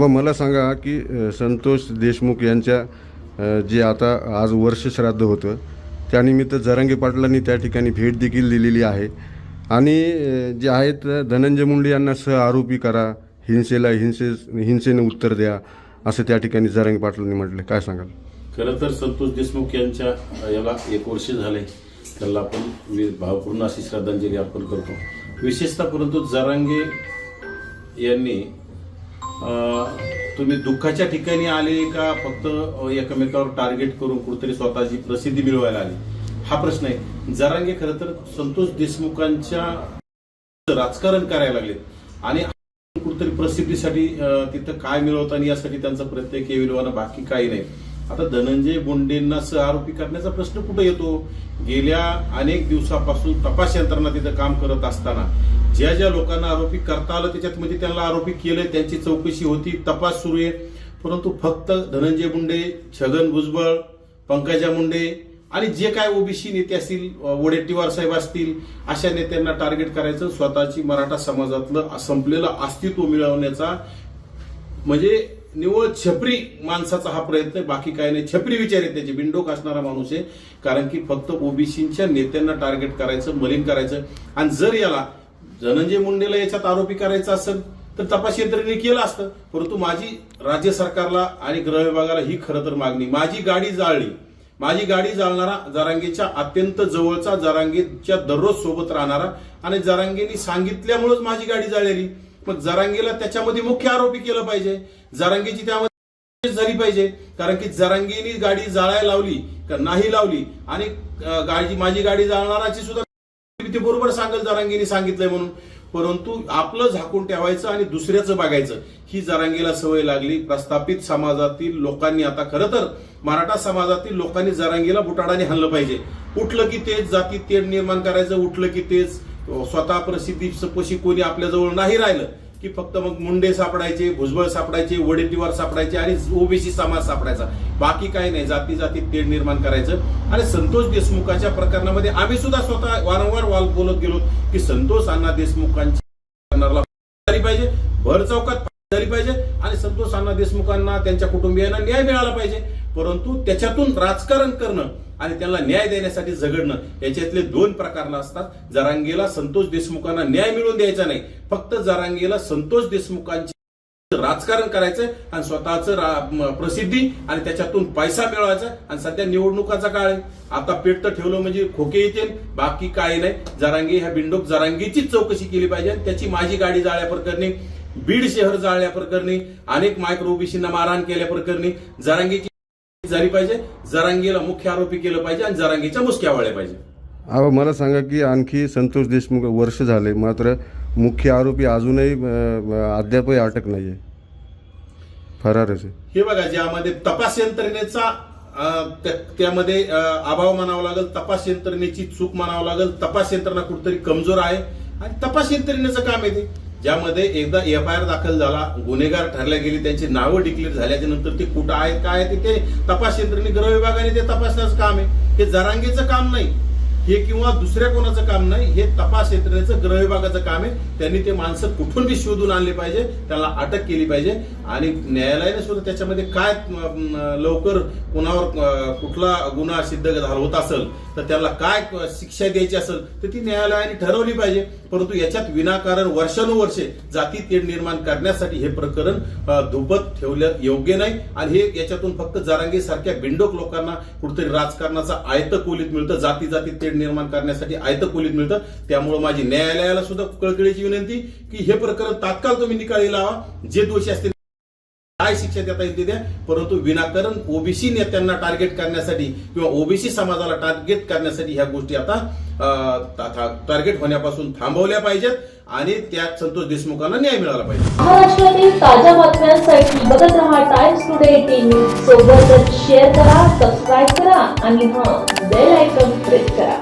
व मला सांगा की संतोष देशमुख यांच्या जे आता आज वर्षश्राद्ध होतं त्यानिमित्त जरांगे पाटलांनी त्या ठिकाणी भेट देखील दिलेली आहे. आणि जे आहेत धनंजय मुंडे यांना सह आरोपी करा हिंसेला हिंसे हिंसेने उत्तर द्या असं त्या ठिकाणी जरांगे पाटलांनी म्हटलं काय सांगाल? खरं तर संतोष देशमुख यांच्या याला एक वर्ष झाले त्याला आपण मी भावपूर्ण अशी श्रद्धांजली अर्पण करतो. विशेषतः परंतु जरांगे यांनी तुम्ही दुःखाच्या ठिकाणी आले का फक्त एकमेकावर टार्गेट करून कुठेतरी स्वतःची प्रसिद्धी मिळवायला आली? हा प्रश्न आहे. जरांगे खरं तर संतोष देशमुखांच्या राजकारण करायला लागले आणि कुठेतरी प्रसिद्धीसाठी तिथं काय मिळवताना यासाठी त्यांचा प्रयत्न केविलवाना बाकी काही नाही. आता धनंजय मुंडेंना सह आरोपी करण्याचा प्रश्न कुठे येतो? गेल्या अनेक दिवसापासून तपास यंत्रणा तिथं काम करत असताना ज्या ज्या लोकांना आरोपी करता आलं त्याच्यात म्हणजे त्यांना आरोपी केलं त्यांची चौकशी होती तपास सुरू आहे. परंतु फक्त धनंजय मुंडे छगन भुजबळ पंकजा मुंडे आणि जे काय ओबीसी नेते असतील वडेट्टीवार साहेब असतील अशा नेत्यांना टार्गेट करायचं स्वतःची मराठा समाजातलं संपलेलं अस्तित्व मिळवण्याचा म्हणजे निव्वळ छपरी माणसाचा हा प्रयत्न आहे. बाकी काय नाही. छपरी विचार आहे त्याची. बिंडोक असणारा माणूस आहे. कारण की फक्त ओबीसीच्या नेत्यांना टार्गेट करायचं मलिन करायचं. आणि जर याला धनंजय मुंडेला याच्यात आरोपी करायचा असेल तर तपास यंत्रणेने केलं असतं. परंतु माझी राज्य सरकारला आणि गृह विभागाला ही खरं तर मागणी. माझी गाडी जाळली. माझी गाडी जाळणारा जरांगेच्या अत्यंत जवळचा जरांगेच्या दररोज सोबत राहणारा आणि जरांगेनी सांगितल्यामुळेच माझी गाडी जाळलेली. मग जरांगीला त्याच्यामध्ये मुख्य आरोपी केलं पाहिजे. जरांगीची त्यामध्ये झाली पाहिजे. कारण की जरांगीनी गाडी जाळायला लावली का नाही लावली आणि गाडी माझी गाडी जाळणाराची सुद्धा ते बरोबर सांगत जरांगीने सांगितलंय म्हणून. परंतु आपलं झाकून ठेवायचं आणि दुसऱ्याचं बघायचं. ही जरांगीला सवय लागली. प्रस्थापित समाजातील लोकांनी आता खरं तर मराठा समाजातील लोकांनी जरांगीला बुटाडाने हल्लं पाहिजे. उठलं की तेच जाती तेढ निर्माण करायचं उठलं की तेच. स्वतः प्रसिद्धी सपोशी कोणी आपल्याजवळ नाही राहिलं की फक्त मग मुंडे सापडायचे भुजबळ सापडायचे वडेट्टीवार सापडायचे आणि ओबीसी समाज सापडायचा. बाकी काही नाही जाती जाती तेढ निर्माण करायचं. आणि संतोष देशमुखाच्या प्रकरणामध्ये आम्ही सुद्धा स्वतः वारंवार वाल बोलत गेलो की संतोष अण्णा देशमुखांच्या झाली पाहिजे भर चौकात झाली पाहिजे आणि संतोष अण्णा देशमुखांना त्यांच्या कुटुंबियांना न्याय मिळाला पाहिजे. परंतु त्याच्यातून राजकारण करणं आणि त्यांना न्याय देण्यासाठी झगडणं याच्यातले दोन प्रकार असतात जरांगेला संतोष देशमुखांना न्याय मिळवून द्यायचा नाही. फक्त जरांगेला संतोष देशमुखांची राजकारण करायचं आणि स्वतःचं प्रसिद्धी आणि त्याच्यातून पैसा मिळवायचा आणि सध्या निवडणुकाचा काळ आहे. आता पेट तर ठेवलं म्हणजे खोके येतील बाकी काय नाही. जरांगी ह्या बिंडोक जरांगीचीच चौकशी केली पाहिजे त्याची माझी गाडी जाळल्याप्रकरणी बीड शहर जाळल्याप्रकरणी अनेक मायक्रोबीसींना मारहाण केल्या जरांगीची झाली पाहिजे जरांगेला मुख्य आरोपी केलं पाहिजे आणि जरांगेच्या मुसक्या वाळल्या पाहिजे. अहो मला सांगा की आणखी संतोष देशमुख वर्ष झाले मात्र मुख्य आरोपी अजूनही अ, अद्यापही अटक नाही आहे फरारच आहे हे बघा ज्यामध्ये तपास यंत्रणेचा अं, त्या- त्यामध्ये अं, अभाव म्हणावा लागेल तपास यंत्रणेची चूक म्हणावं लागेल तपास यंत्रणा कुठेतरी कमजोर आहे आणि तपास यंत्रणेचं काम आहे ते. ज्यामध्ये एकदा एफ आय आर दाखल झाला गुन्हेगार ठरल्या गेली त्यांची नावं डिक्लेअर झाल्याच्यानंतर ते कुठं आहेत काय आहे ते- तपास यंत्रणे गृह विभागाने ते तपासण्याचं काम आहे. हे जरांगेचं काम नाही. हे किंवा दुसऱ्या कोणाचं काम नाही हे तपास यंत्रणेचं गृह विभागाचं काम आहे. त्यांनी ते माणसं कुठून बी शोधून आणले पाहिजे त्याला अटक केली पाहिजे. आणि न्यायालयाने सुद्धा त्याच्यामध्ये काय लवकर कुणावर कुठला गुन्हा सिद्ध झाला होत असेल तर त्याला काय शिक्षा द्यायची असेल तर ती न्यायालयाने ठरवली पाहिजे. परंतु याच्यात विनाकारण वर्षानुवर्षे जाती तेढ निर्माण करण्यासाठी हे प्रकरण अं, धुपत ठेवलं योग्य नाही. आणि हे याच्यातून फक्त जरांगे सारख्या बिंडोक लोकांना कुठेतरी राजकारणाचा आयत कोलीत मिळतं जाती जाती तेढ निर्माण करण्यासाठी आयत कोलीत मिळतं. त्यामुळे माझी न्यायालयाला सुद्धा कळकळीची विनंती की हे प्रकरण तात्काळ तुम्ही निकाली लावा. जे दोषी असतील काय शिक्षा देता येते द्या परंतु विनाकारण ओबीसी नेत्यांना टार्गेट करण्यासाठी किंवा ओबीसी समाजाला टार्गेट करण्यासाठी ह्या गोष्टी आता टार्गेट होण्यापासून थांबवल्या पाहिजेत आणि त्यात संतोष देशमुखांना न्याय मिळाला पाहिजे. महाराष्ट्रातील ताज्या बातम्यांसाठी बघत राहा टाइम्स टुडे टीव्ही सोबतच शेअर करा सबस्क्राईब करा आणि हा बेल आयकॉन प्रेस करा.